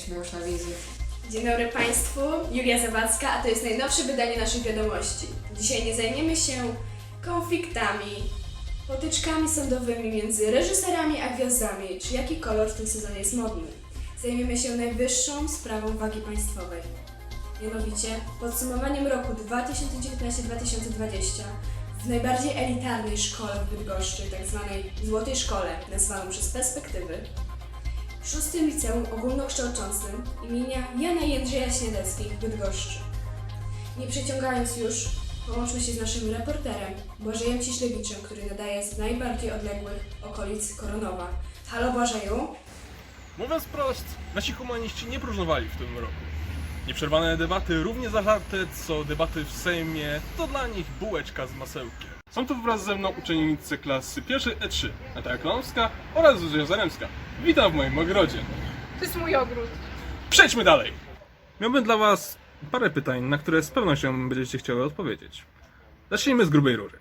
jesteśmy już na wizji. Dzień dobry Państwu, Julia Zawadzka, a to jest najnowsze wydanie naszych wiadomości. Dzisiaj nie zajmiemy się konfliktami, potyczkami sądowymi między reżyserami a gwiazdami, czy jaki kolor w tym sezonie jest modny. Zajmiemy się najwyższą sprawą wagi państwowej. Mianowicie podsumowaniem roku 2019-2020 w najbardziej elitarnej szkole w Bydgoszczy, tak zwanej Złotej Szkole, nazwaną przez Perspektywy, w szóstym liceum ogólnokształcącym imienia Jana Jędrzeja Śniedeckich w Bydgoszczy. Nie przeciągając już, połączmy się z naszym reporterem Błażejem Ciślewiczem, który nadaje z najbardziej odległych okolic Koronowa. Halo Błażeju? Mówiąc wprost, nasi humaniści nie próżnowali w tym roku. Nieprzerwane debaty, równie zażarte co debaty w Sejmie, to dla nich bułeczka z masełkiem. Są tu wraz ze mną uczennice klasy pierwszej E3, Natalia Klonowska oraz Zuzia Zaremska. Witam w moim ogrodzie. To jest mój ogród. Przejdźmy dalej! Miałbym dla Was parę pytań, na które z pewnością będziecie chciały odpowiedzieć. Zacznijmy z grubej rury.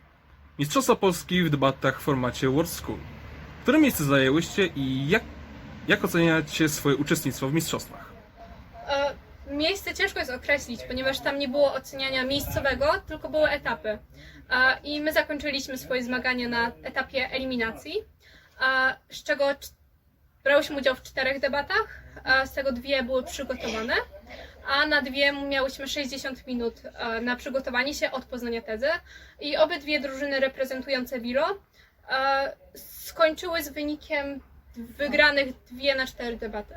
Mistrzostwa Polski w debatach w formacie World School. Które miejsce zajęłyście i jak, jak oceniacie swoje uczestnictwo w mistrzostwach? E, Miejsce ciężko jest określić, ponieważ tam nie było oceniania miejscowego, tylko były etapy. E, I my zakończyliśmy swoje zmagania na etapie eliminacji, e, z czego cz- brałyśmy udział w czterech debatach, z tego dwie były przygotowane, a na dwie miałyśmy 60 minut e, na przygotowanie się od poznania tezy. I obydwie drużyny reprezentujące Wilo e, skończyły z wynikiem wygranych dwie na cztery debaty.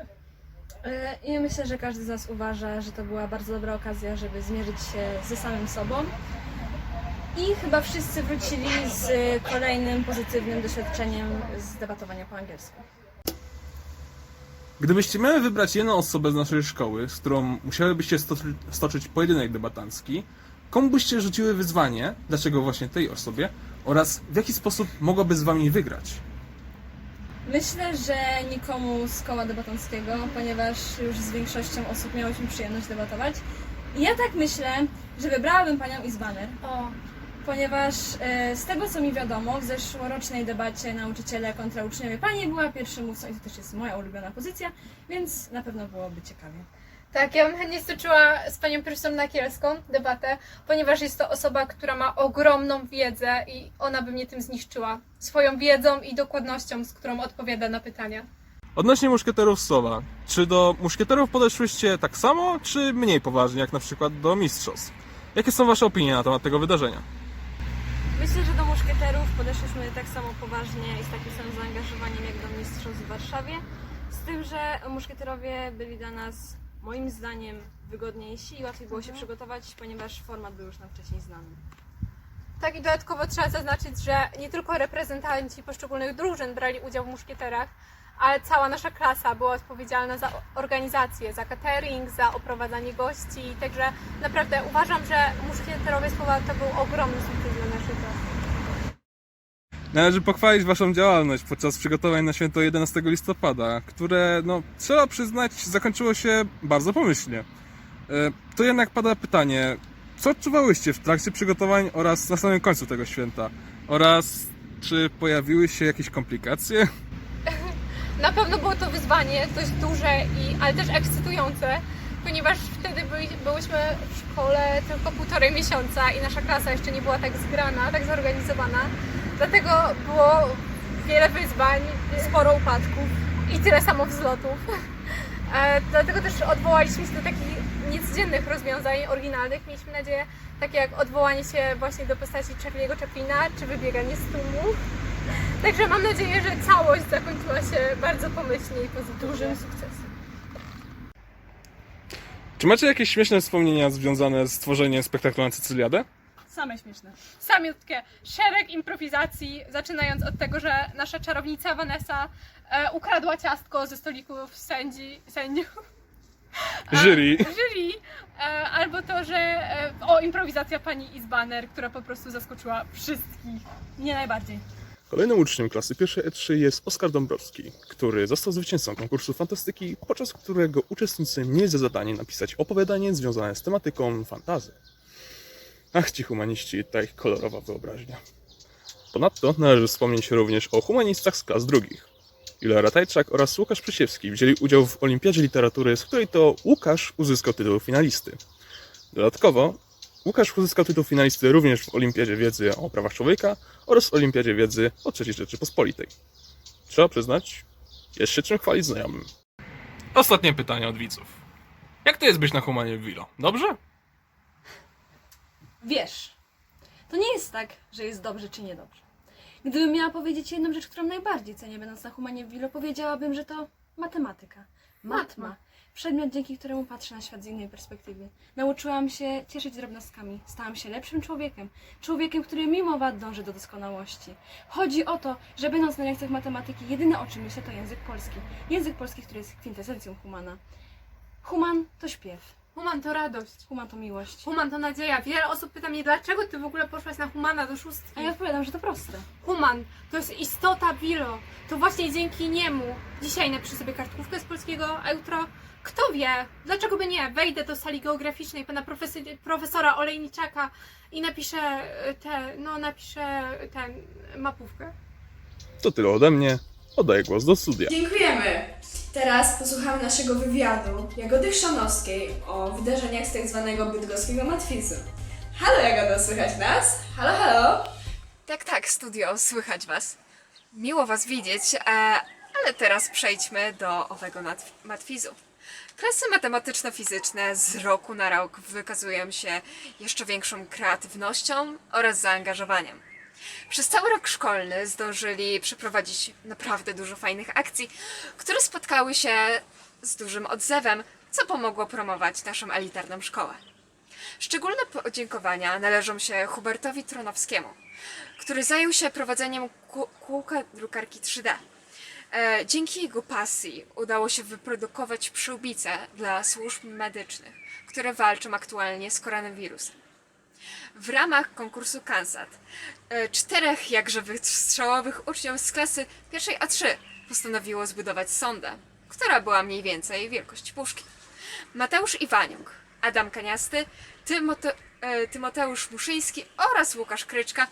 E, I myślę, że każdy z nas uważa, że to była bardzo dobra okazja, żeby zmierzyć się ze samym sobą. I chyba wszyscy wrócili z kolejnym pozytywnym doświadczeniem z debatowania po angielsku. Gdybyście miały wybrać jedną osobę z naszej szkoły, z którą musiałybyście stoczy- stoczyć pojedynek debatancki, komu byście rzuciły wyzwanie, dlaczego właśnie tej osobie, oraz w jaki sposób mogłaby z wami wygrać? Myślę, że nikomu z koła debatanckiego, ponieważ już z większością osób miałyśmy przyjemność debatować. I ja tak myślę, że wybrałabym panią Izbaner, O, ponieważ e, z tego co mi wiadomo, w zeszłorocznej debacie nauczyciele kontra uczniowie pani była pierwszym mówcą i to też jest moja ulubiona pozycja, więc na pewno byłoby ciekawie. Tak, ja bym chętnie stoczyła z panią profesor Nakielską debatę, ponieważ jest to osoba, która ma ogromną wiedzę i ona by mnie tym zniszczyła. Swoją wiedzą i dokładnością, z którą odpowiada na pytania. Odnośnie muszkieterów Sowa, czy do muszkieterów podeszłyście tak samo, czy mniej poważnie, jak na przykład do mistrzostw? Jakie są wasze opinie na temat tego wydarzenia? Myślę, że do muszkieterów podeszliśmy tak samo poważnie i z takim samym zaangażowaniem jak do mistrzostw w Warszawie. Z tym, że muszkieterowie byli dla nas, moim zdaniem, wygodniejsi i łatwiej było się przygotować, ponieważ format był już nam wcześniej znany. Tak i dodatkowo trzeba zaznaczyć, że nie tylko reprezentanci poszczególnych drużyn brali udział w muszkieterach, ale cała nasza klasa była odpowiedzialna za organizację, za catering, za oprowadzanie gości. Także naprawdę uważam, że muszkieterowie słowa to był ogromny sukces. Należy pochwalić waszą działalność podczas przygotowań na święto 11 listopada, które, no, trzeba przyznać, zakończyło się bardzo pomyślnie. E, To jednak pada pytanie, co odczuwałyście w trakcie przygotowań oraz na samym końcu tego święta? Oraz czy pojawiły się jakieś komplikacje? Na pewno było to wyzwanie dość duże, i, ale też ekscytujące, ponieważ wtedy byli, byłyśmy szkole tylko półtorej miesiąca i nasza klasa jeszcze nie była tak zgrana, tak zorganizowana. Dlatego było wiele wyzwań, sporo upadków i tyle samo wzlotów. E, dlatego też odwołaliśmy się do takich niecodziennych rozwiązań oryginalnych. Mieliśmy nadzieję, takie jak odwołanie się właśnie do postaci Charlie'ego Chaplina, czy wybieganie z tłumu. Także mam nadzieję, że całość zakończyła się bardzo pomyślnie i pozytywnie. Dużym sukcesem. Czy macie jakieś śmieszne wspomnienia związane z tworzeniem spektaklu na Cycyliadę? Same śmieszne. Samiutkie. Szereg improwizacji, zaczynając od tego, że nasza czarownica Vanessa e, ukradła ciastko ze stolików sędzi, sędziów. Jury. Jury. E, albo to, że e, o improwizacja pani Izbaner, która po prostu zaskoczyła wszystkich. Nie najbardziej. Kolejnym uczniem klasy pierwszej E3 jest Oskar Dąbrowski, który został zwycięzcą konkursu fantastyki, podczas którego uczestnicy mieli za zadanie napisać opowiadanie związane z tematyką fantazy. Ach, ci humaniści, ta ich kolorowa wyobraźnia. Ponadto należy wspomnieć również o humanistach z klas drugich. Julia Ratajczak oraz Łukasz Przysiewski wzięli udział w Olimpiadzie Literatury, z której to Łukasz uzyskał tytuł finalisty. Dodatkowo Łukasz uzyskał tytuł finalisty również w Olimpiadzie Wiedzy o prawach człowieka oraz Olimpiadzie Wiedzy o III Rzeczypospolitej. Trzeba przyznać, jest się czym chwalić znajomym. Ostatnie pytanie od widzów. Jak to jest być na humanie w Wilo? Dobrze? Wiesz, to nie jest tak, że jest dobrze czy niedobrze. Gdybym miała powiedzieć jedną rzecz, którą najbardziej cenię, będąc na humanie w Wilo, powiedziałabym, że to matematyka. Matma. Przedmiot, dzięki któremu patrzę na świat z innej perspektywy. Nauczyłam się cieszyć drobnostkami. Stałam się lepszym człowiekiem. Człowiekiem, który mimo wad dąży do doskonałości. Chodzi o to, że będąc na lekcjach matematyki, jedyne o czym myślę to język polski. Język polski, który jest kwintesencją humana. Human to śpiew. Human to radość. Human to miłość. Human to nadzieja. Wiele osób pyta mnie, dlaczego ty w ogóle poszłaś na Humana do szóstki? A ja odpowiadam, że to proste. Human to jest istota Wilo. To właśnie dzięki niemu dzisiaj napiszę sobie kartkówkę z polskiego, a jutro kto wie, dlaczego by nie, wejdę do sali geograficznej pana profesy- profesora Olejniczaka i napiszę e, te, no napiszę ten mapówkę. To tyle ode mnie. Oddaję głos do studia. Dziękujemy! Teraz posłuchamy naszego wywiadu Jagody Chrzanowskiej o wydarzeniach z tak zwanego bydgoskiego matwizu. Halo Jagodo, słychać nas? Halo, halo! Tak, tak, studio, słychać Was. Miło Was widzieć, e, ale teraz przejdźmy do owego matwizu. Klasy matematyczno-fizyczne z roku na rok wykazują się jeszcze większą kreatywnością oraz zaangażowaniem. Przez cały rok szkolny zdążyli przeprowadzić naprawdę dużo fajnych akcji, które spotkały się z dużym odzewem, co pomogło promować naszą elitarną szkołę. Szczególne podziękowania należą się Hubertowi Tronowskiemu, który zajął się prowadzeniem kół- kółka drukarki 3D. E, Dzięki jego pasji udało się wyprodukować przyłbice dla służb medycznych, które walczą aktualnie z koronawirusem. W ramach konkursu Kansat e, czterech jakże wystrzałowych uczniów z klasy pierwszej A3 postanowiło zbudować sondę, która była mniej więcej wielkości puszki. Mateusz Iwaniuk, Adam Kaniasty, Tymote, e, Tymoteusz Muszyński oraz Łukasz Kryczka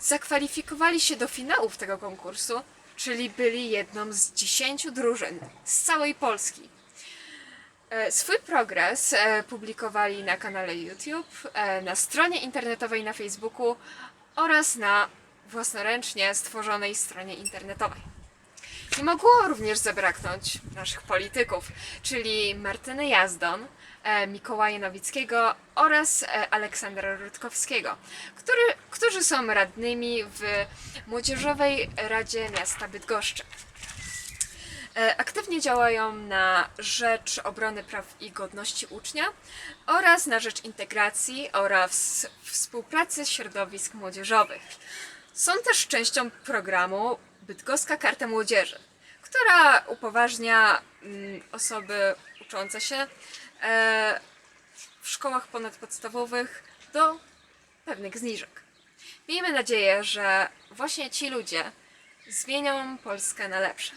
zakwalifikowali się do finałów tego konkursu, czyli byli jedną z dziesięciu drużyn z całej Polski. E, Swój progres e, publikowali na kanale YouTube, e, na stronie internetowej na Facebooku oraz na własnoręcznie stworzonej stronie internetowej. Nie mogło również zabraknąć naszych polityków, czyli Martyny Jazdon, Mikołaja Nowickiego oraz Aleksandra Rutkowskiego, który, którzy są radnymi w Młodzieżowej Radzie Miasta Bydgoszczy. E, Aktywnie działają na rzecz obrony praw i godności ucznia oraz na rzecz integracji oraz współpracy środowisk młodzieżowych. Są też częścią programu Bydgoska Karta Młodzieży, która upoważnia mm, osoby uczące się e, w szkołach ponadpodstawowych do pewnych zniżek. Miejmy nadzieję, że właśnie ci ludzie zmienią Polskę na lepsze.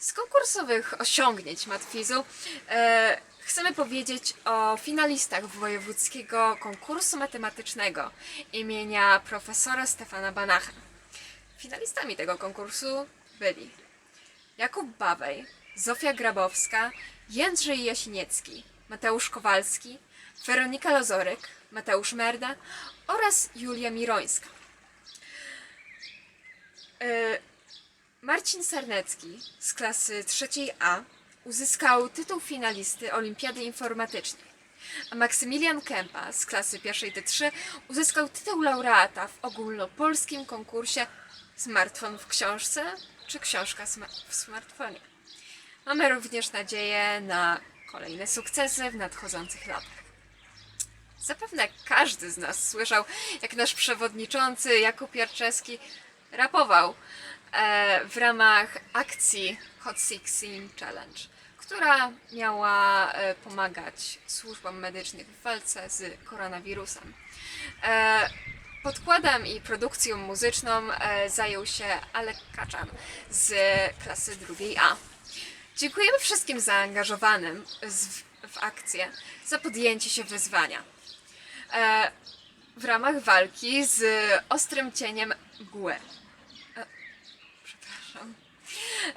Z konkursowych osiągnięć Matwizu e, chcemy powiedzieć o finalistach wojewódzkiego konkursu matematycznego imienia profesora Stefana Banacha. Finalistami tego konkursu byli Jakub Bawej, Zofia Grabowska, Jędrzej Jasiniecki, Mateusz Kowalski, Weronika Lozorek, Mateusz Merda oraz Julia Mirońska. E, Marcin Sarnecki z klasy trzeciej A uzyskał tytuł finalisty Olimpiady Informatycznej, a Maksymilian Kępa z klasy pierwszej D3 uzyskał tytuł laureata w ogólnopolskim konkursie Smartfon w książce czy książka w smartfonie. Mamy również nadzieję na kolejne sukcesy w nadchodzących latach. Zapewne każdy z nas słyszał, jak nasz przewodniczący Jakub Jarczewski rapował w ramach akcji Hot 16 Challenge, która miała e, pomagać służbom medycznym w walce z koronawirusem. E, Podkładem i produkcją muzyczną e, zajął się Alek Kaczan z klasy drugiej A. Dziękujemy wszystkim zaangażowanym w akcję za podjęcie się wyzwania. E, w ramach walki z ostrym cieniem mgły.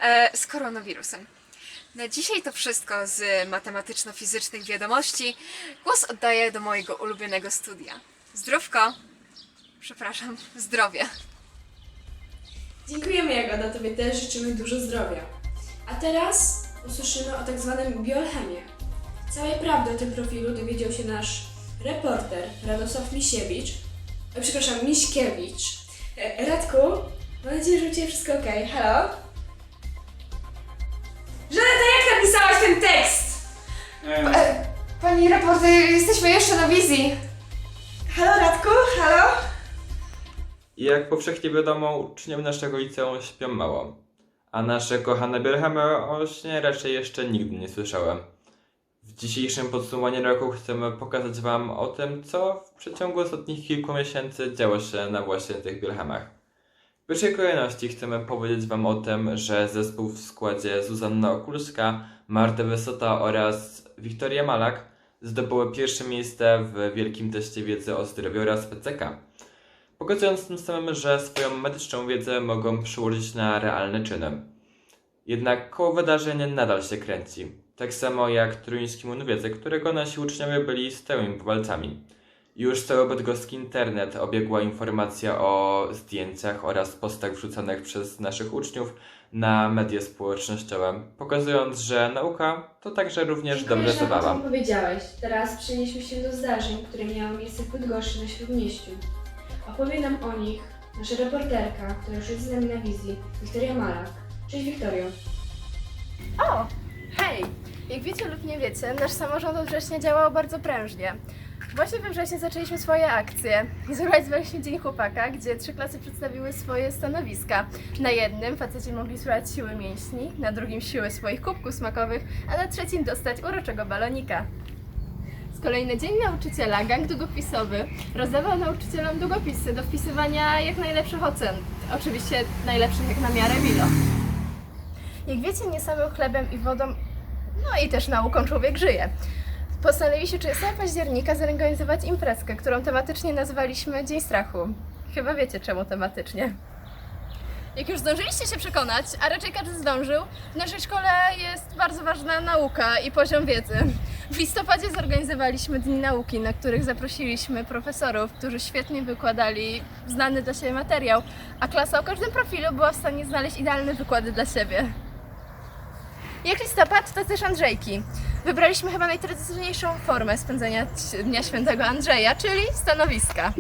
E, z koronawirusem. Na dzisiaj to wszystko z matematyczno-fizycznych wiadomości. Głos oddaję do mojego ulubionego studia. Zdrówko! Przepraszam, zdrowie. Dziękujemy Jagoda, Tobie też życzymy dużo zdrowia. A teraz usłyszymy o tak zwanym bioalchemie. Całej prawdy o tym profilu dowiedział się nasz reporter Radosław Misiewicz, e, przepraszam, Miśkiewicz. E, Radku, mam nadzieję, że u Ciebie wszystko ok. Halo? Żaneta, jak napisałaś ten tekst? E, pani reporter, jesteśmy jeszcze na wizji. Halo Radku, halo? Jak powszechnie wiadomo, uczniowie naszego liceum śpią mało. A nasze kochane Bierhamy o śnie raczej jeszcze nigdy nie słyszałem. W dzisiejszym podsumowaniu roku chcemy pokazać Wam o tym, co w przeciągu ostatnich kilku miesięcy działo się na właśnie tych Bierhamach. W pierwszej kolejności chcemy powiedzieć Wam o tym, że zespół w składzie Zuzanna Okulska, Marta Wysota oraz Wiktoria Malak zdobyły pierwsze miejsce w wielkim teście wiedzy o zdrowiu oraz PCK pokazując tym samym, że swoją medyczną wiedzę mogą przełożyć na realne czyny. Jednak koło wydarzeń nadal się kręci, tak samo jak Trójski Mun Wiedzy, którego nasi uczniowie byli stałymi powalcami. Już cały bydgoski internet obiegła informacja o zdjęciach oraz postach wrzucanych przez naszych uczniów na media społecznościowe, pokazując, że nauka to także również Dziękuję, dobra że nam o zabawa. tym powiedziałeś. Teraz przenieśmy się do zdarzeń, które miały miejsce w Bydgoszczy na Śródmieściu. Opowie nam o nich nasza reporterka, która już jest z nami na wizji, Wiktoria Malak. Cześć Wiktorio. O, hej! Jak wiecie lub nie wiecie, nasz samorząd od września działał bardzo prężnie. Właśnie we wrześniu zaczęliśmy swoje akcje zorganizowaliśmy Dzień Chłopaka, gdzie trzy klasy przedstawiły swoje stanowiska. Na jednym faceci mogli spróbować siły mięśni, na drugim siły swoich kubków smakowych, a na trzecim dostać uroczego balonika. Z kolei na Dzień Nauczyciela gang długopisowy rozdawał nauczycielom długopisy do wpisywania jak najlepszych ocen. Oczywiście najlepszych jak na miarę Wilo. Jak wiecie, nie samym chlebem i wodą, no i też nauką człowiek żyje. Postanowiliśmy 30 października zorganizować imprezkę, którą tematycznie nazwaliśmy Dzień Strachu. Chyba wiecie czemu tematycznie. Jak już zdążyliście się przekonać, a raczej każdy zdążył, w naszej szkole jest bardzo ważna nauka i poziom wiedzy. W listopadzie zorganizowaliśmy Dni Nauki, na których zaprosiliśmy profesorów, którzy świetnie wykładali znany dla siebie materiał, a klasa o każdym profilu była w stanie znaleźć idealne wykłady dla siebie. Jak listopad, to też Andrzejki. Wybraliśmy chyba najtradycyjniejszą formę spędzenia Dnia Świętego Andrzeja, czyli stanowiska.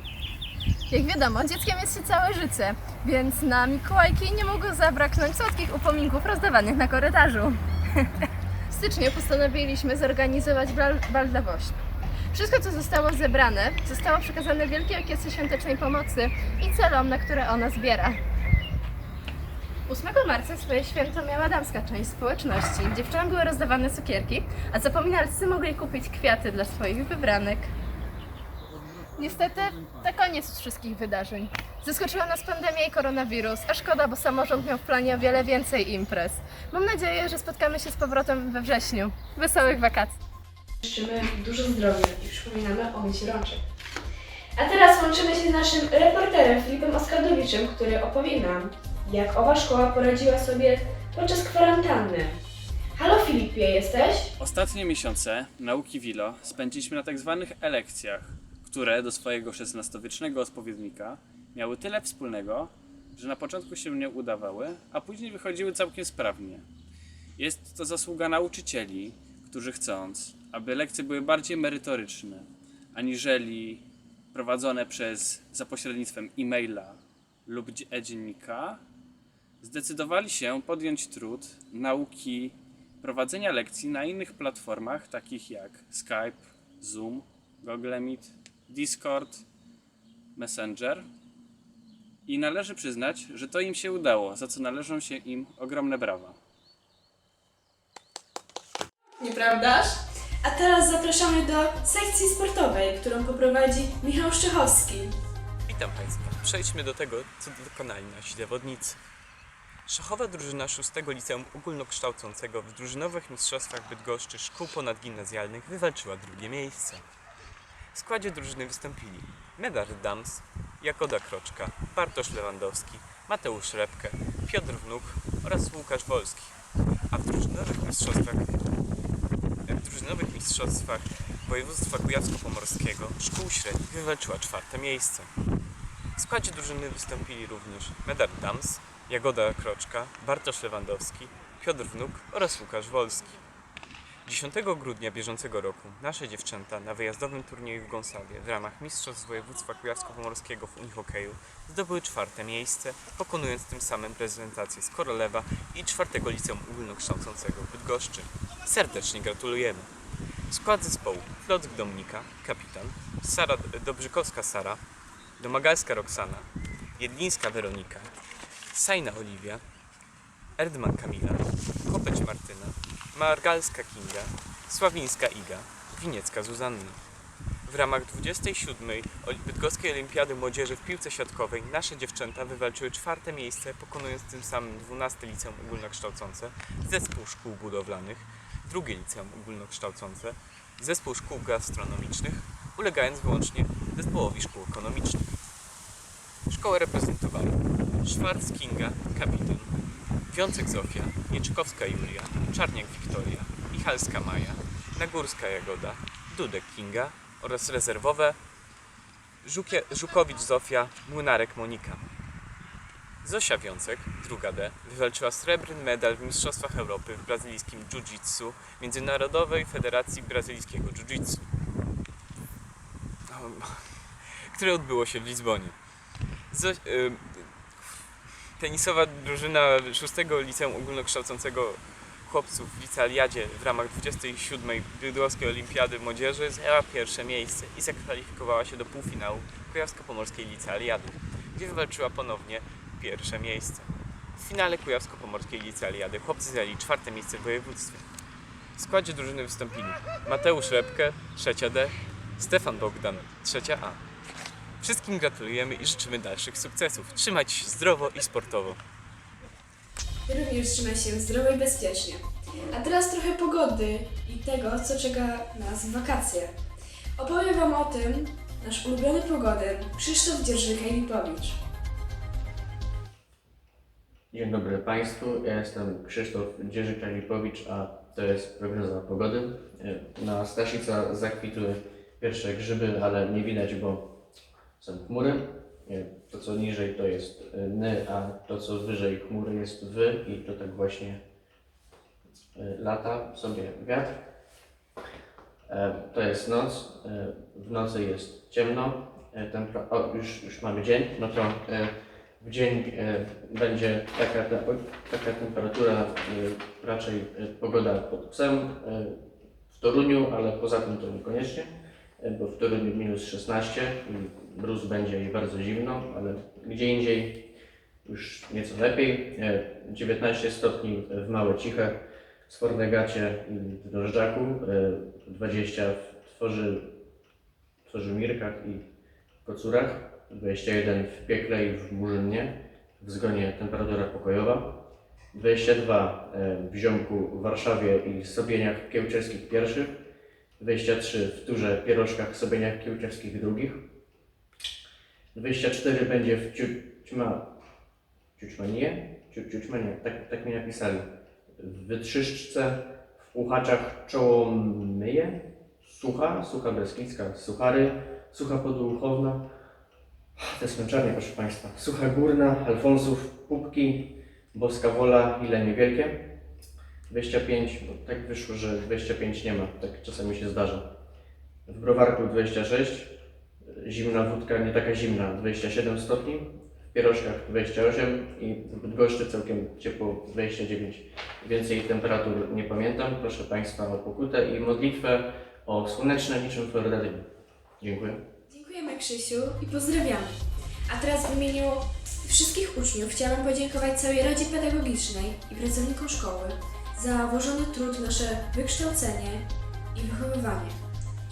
Jak wiadomo, dzieckiem jest się całe życie, więc na Mikołajki nie mogło zabraknąć słodkich upominków rozdawanych na korytarzu. W styczniu postanowiliśmy zorganizować bal, bal dla wośni. Wszystko, co zostało zebrane, zostało przekazane Wielkiej Orkiestrze Świątecznej Pomocy i celom, na które ona zbiera. 8 marca swoje święto miała damska część społeczności. Dziewczynom były rozdawane cukierki, a zapominalcy mogli kupić kwiaty dla swoich wybranek. Niestety, to koniec wszystkich wydarzeń. Zaskoczyła nas pandemia i koronawirus, a szkoda, bo samorząd miał w planie o wiele więcej imprez. Mam nadzieję, że spotkamy się z powrotem we wrześniu. Wesołych wakacji! Życzymy dużo zdrowia i przypominamy o myciu rączek. A teraz łączymy się z naszym reporterem Filipem Oskardowiczem, który opowie nam, jak owa szkoła poradziła sobie podczas kwarantanny. Halo Filipie, jesteś? Ostatnie miesiące nauki Wilo spędziliśmy na tak zwanych elekcjach, które do swojego XVI-wiecznego odpowiednika miały tyle wspólnego, że na początku się nie udawały, a później wychodziły całkiem sprawnie. Jest to zasługa nauczycieli, którzy chcąc, aby lekcje były bardziej merytoryczne, aniżeli prowadzone przez za pośrednictwem e-maila lub dzie- e-dziennika, zdecydowali się podjąć trud nauki prowadzenia lekcji na innych platformach, takich jak Skype, Zoom, Google Meet, Discord, Messenger. I należy przyznać, że to im się udało, za co należą się im ogromne brawa. Nieprawdaż? A teraz zapraszamy do sekcji sportowej, którą poprowadzi Michał Szczechowski. Witam Państwa. Przejdźmy do tego, co dokonali nasi zawodnicy. Szachowa drużyna 6 Liceum Ogólnokształcącego w drużynowych mistrzostwach Bydgoszczy Szkół Ponadgimnazjalnych wywalczyła drugie miejsce. W składzie drużyny wystąpili Medard Dams, Jakoda Kroczka, Bartosz Lewandowski, Mateusz Repke, Piotr Wnuk, oraz Łukasz Wolski. A w drużynowych mistrzostwach w drużynowych mistrzostwach województwa kujawsko-pomorskiego szkół średnich wywalczyła czwarte miejsce. W składzie drużyny wystąpili również Medard Dams, Jagoda Kroczka, Bartosz Lewandowski, Piotr Wnuk oraz Łukasz Wolski. 10 grudnia bieżącego roku nasze dziewczęta na wyjazdowym turnieju w Gąsawie w ramach Mistrzostw Województwa Kujawsko-Pomorskiego w Unihokeju zdobyły czwarte miejsce, pokonując tym samym reprezentację z Korolewa i czwartego liceum ogólnokształcącego w Bydgoszczy. Serdecznie gratulujemy! Skład zespołu Flock Dominika, kapitan, Sara Dobrzykowska Sara, Domagalska Roxana, Jedlińska Weronika, Sajna Oliwia, Erdman Kamila, Kopeć Martyna, Margalska Kinga, Sławińska Iga, Winiecka Zuzanna. W ramach 27. Oli- Bydgoskiej Olimpiady Młodzieży w piłce siatkowej nasze dziewczęta wywalczyły czwarte miejsce, pokonując tym samym 12 liceum ogólnokształcące, zespół szkół budowlanych, drugie liceum ogólnokształcące, zespół szkół gastronomicznych, ulegając wyłącznie zespołowi szkół ekonomicznych. Szkołę reprezentowali Szwarc Kinga, kapitan, Wiącek Zofia, Nieczykowska Julia, Czarniak Wiktoria, Michalska Maja, Nagórska Jagoda, Dudek Kinga oraz rezerwowe Żukie, Żukowicz Zofia, Młynarek Monika. Zosia Wiącek, druga D, wywalczyła srebrny medal w Mistrzostwach Europy w brazylijskim Jiu-Jitsu Międzynarodowej Federacji Brazylijskiego Jiu-Jitsu, które odbyło się w Lizbonie. Zo- y, tenisowa drużyna 6 Liceum Ogólnokształcącego Chłopców w Licealiadzie w ramach 27. Bydgoskiej Olimpiady Młodzieży zajęła pierwsze miejsce i zakwalifikowała się do półfinału Kujawsko-Pomorskiej Licealiady, gdzie wywalczyła ponownie pierwsze miejsce. W finale Kujawsko-Pomorskiej Licealiady chłopcy zajęli czwarte miejsce w województwie. W składzie drużyny wystąpili Mateusz Repke, trzecia D, Stefan Bogdan, trzecia A. Wszystkim gratulujemy i życzymy dalszych sukcesów. Trzymajcie się zdrowo i sportowo. Również trzymaj się zdrowo i bezpiecznie. A teraz trochę pogody i tego, co czeka nas w wakacje. Opowiem Wam o tym nasz ulubiony pogodę Krzysztof Dzierżyka-Lipowicz. Dzień dobry Państwu, ja jestem Krzysztof Dzierżyka-Lipowicz, a to jest prognoza pogody. Na Staszica zakwitły pierwsze grzyby, ale nie widać, bo są chmury. E, To co niżej to jest e, ny, a to co wyżej chmury jest wy i to tak właśnie e, lata sobie wiatr. To jest noc, w nocy jest ciemno, tempera- o, już, już mamy dzień, no to w dzień będzie taka, taka temperatura, raczej pogoda pod psem w Toruniu, ale poza tym to niekoniecznie, bo w Toruniu minus 16 i mróz będzie i bardzo zimno, ale gdzie indziej już nieco lepiej. E, 19 stopni w Małe Ciche, w Sfornegacie i w Drożdżaku, e, 20 w Tworzy, Tworzymirkach i Kocurach, 21 w Piekle i w Murzynnie, w Zgonie temperatura pokojowa, 22 e, w Ziomku w Warszawie i Sobieniach Kiełczewskich pierwszych, 23 w Turze, Pierożkach, Sobieniach Kiełczewskich drugich, 24 będzie w Ciućma, Ciućmanie? Ciu- Ciućmanie, tak, tak mi napisali, w Wytrzyszczce, w Puchaczach Czołomyje, Sucha, Sucha Beskidzka, Suchary, Sucha Podłuchowna, te smęczarnie, proszę Państwa, Sucha Górna, Alfonsów, Pupki, Boska Wola, Ile Niewielkie, 25, bo tak wyszło, że 25 nie ma, tak czasami się zdarza. W Browarku 26, zimna wódka, nie taka zimna, 27 stopni, w Pierożkach 28 i w Bydgoszczy całkiem ciepło 29. Więcej temperatur nie pamiętam, proszę Państwa o pokutę i modlitwę o słoneczne niczym Florydadynie. Dziękuję. Dziękujemy Krzysiu i pozdrawiamy. A teraz w imieniu wszystkich uczniów chciałam podziękować całej Radzie Pedagogicznej i pracownikom szkoły za włożony trud nasze wykształcenie i wychowywanie,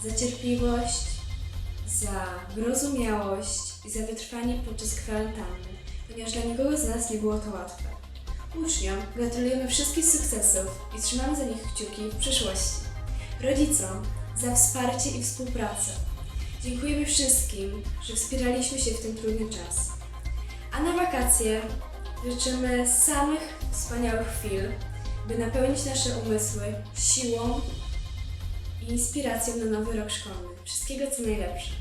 za cierpliwość, za wyrozumiałość i za wytrwanie podczas kwarantanny, ponieważ dla nikogo z nas nie było to łatwe. Uczniom gratulujemy wszystkich sukcesów i trzymamy za nich kciuki w przyszłości. Rodzicom za wsparcie i współpracę. Dziękujemy wszystkim, że wspieraliśmy się w ten trudny czas. A na wakacje Życzymy samych wspaniałych chwil, by napełnić nasze umysły siłą i inspiracją na nowy rok szkolny. Wszystkiego co najlepsze.